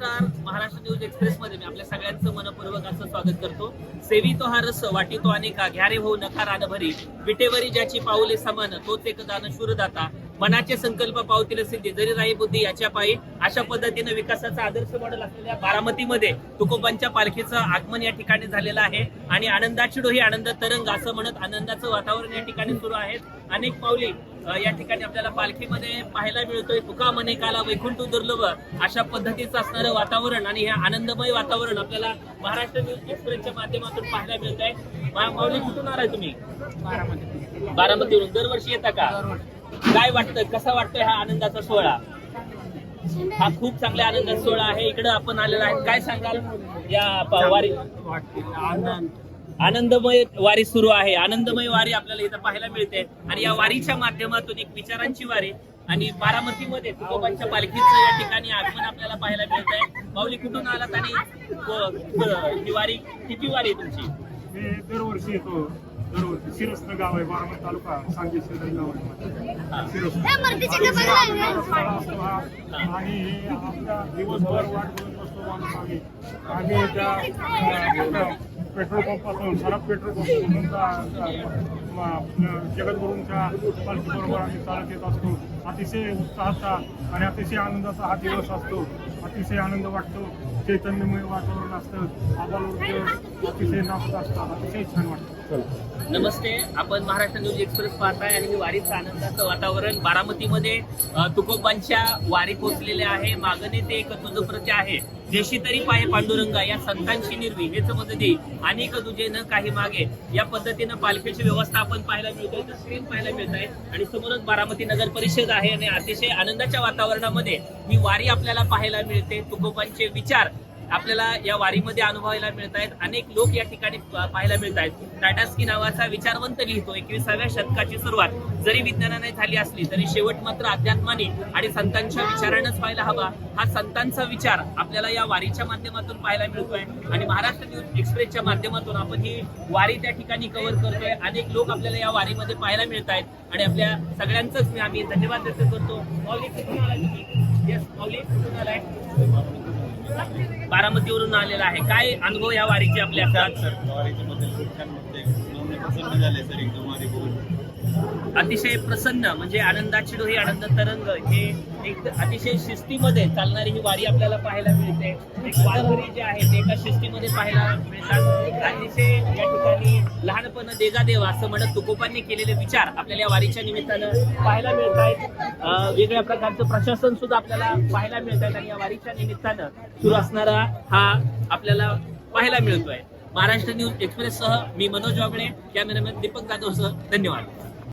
नमस्कार. Maharashtra news express मध्ये मी आपल्या सगळ्यांचं मनपूर्वक असं स्वागत करतो. सेवी तो हा रस वाटी तो अनेका घ्यारे हो नका रानभरी विटेवरी ज्याची पाऊले समान तोच एक दान शूरदाता मनाचे संकल्प पावतील सिद्धी जरी राही बुद्धी याच्या पायी अशा पद्धतीने विकासाचा आदर्श मॉडेल असलेल्या बारामतीमध्ये तुकोबांच्या पालखीचं आगमन या ठिकाणी झालेलं आहे. आणि आनंदाची डोही आनंद तरंग असं म्हणत आनंदाचं वातावरण या ठिकाणी सुरू आहे. अनेक पावली या ठिकाणी आपल्याला पालखीमध्ये पाहायला मिळतोय. तुका मने काला वैकुंठ दुर्लभ अशा पद्धतीचं असणारं वातावरण आणि हे आनंदमय वातावरण आपल्याला महाराष्ट्र न्यूज एक्सप्रेसच्या माध्यमातून पाहायला मिळत आहे माऊली कुठून आलाय तुम्ही? बारामतीवरून. दरवर्षी येता का? काय वाटतं कसा वाटतोय हा आनंदाचा सोहळा? हा खूप चांगल्या आनंदाचा सोहळा आहे. इकडे आपण आलेला आहे काय सांगाल? या वारी आनंदमय वारी सुरू आहे. आनंदमय वारी आपल्याला इथं पाहायला मिळते. आणि या वारीच्या माध्यमातून एक विचारांची वारी आणि बारामतीमध्ये तुकोबांच्या पालखीचं या ठिकाणी आगमन आपल्याला पाहायला मिळत आहे माऊली कुठून आलात आणि ही वारी किती वारी आहे तुमची? दरवर्षी येतो. दरवर्षी सिरस्न गाव आहे बारामती तालुका सांगली शेजारी गाव आहे. असतो हा. आणि हे आपल्या दिवसभर वाट बघत माणूस आम्ही आम्ही त्या पेट्रोल पंपातून सरप पेट्रोल पंपातून जगद्गुरूंच्या पालखीबरोबर आम्ही चालत येत असतो. अतिशय उत्साहाचा आणि अतिशय आनंदाचा हा दिवस असतो. अतिशय आनंद वाटतो. चैतन्यमय वातावरण असतं. आबालोक अतिशय नाचत असतात अतिशय छान वाटतं. नमस्ते आपण महाराष्ट्र न्यूज एक्सप्रेस पाहताय आणि हे वारीचं आनंदाचं वातावरण. बारामतीमध्ये तुकोबांच्या वारी पोचलेल्या आहे. मागणे ते एक तुझं प्रति आहे देशी तरी पाहे पांडुरंगा या संतांची निर्वी. हेच मत दे अनेक तुझे न काही मागे. या पद्धतीनं पालखीची व्यवस्था आपण पाहायला मिळतोय. तर स्क्रीन पाहायला मिळत आहे आणि समोरच बारामती नगर परिषद आहे आणि अतिशय आनंदाच्या वातावरणामध्ये ही वारी आपल्याला पाहायला मिळते. तुकोबांचे विचार आपल्याला या वारीमध्ये अनुभवायला मिळत आहेत अनेक लोक या ठिकाणी पाहायला मिळत आहेत टाटास्की नावाचा विचारवंत लिहितो. एकविसाव्या शतकाची सुरुवात. जरी विज्ञानाने झाली असली तरी शेवट मात्र अध्यात्माने आणि संतांच्या विचारानेच पाहायला हवा. हा संतांचा विचार आपल्याला या वारीच्या माध्यमातून पाहायला मिळतोय. आणि महाराष्ट्र न्यूज एक्सप्रेसच्या माध्यमातून आपण ही वारी त्या ठिकाणी कव्हर करतोय. अनेक लोक आपल्याला या वारीमध्ये पाहायला मिळत आहेत आणि आपल्या सगळ्यांचंच मी आम्ही धन्यवाद व्यक्त करतो. माऊली कुठून आलाय? बारामतीवरून आलेला आहे. काय अनुभव या वारीचे आपल्या असतात सर वारीचे बद्दल खूप छान वाटते प्रसन्न झाले सर एकदम वारी बघून अतिशय प्रसन्न म्हणजे आनंदाची डोही आनंद तरंग हे एक अतिशय शिस्तीमध्ये चालणारी ही वारी आपल्याला पाहायला मिळते. एक वारकरी जे आहे ते एका शिस्तीमध्ये पाहायला मिळतात. अतिशय या ठिकाणी लहानपण देजा देवा असं म्हणत तुकोपांनी केलेले विचार आपल्याला या वारीच्या निमित्तानं पाहायला मिळत आहेत वेगळ्या प्रकारचं प्रशासन सुद्धा आपल्याला पाहायला मिळत आहेत आणि या वारीच्या निमित्तानं सुरू असणारा हा आपल्याला पाहायला मिळतोय. महाराष्ट्र न्यूज एक्सप्रेस सह मी मनोज वागळे कॅमेरामॅन दीपक जाधव सह. धन्यवाद.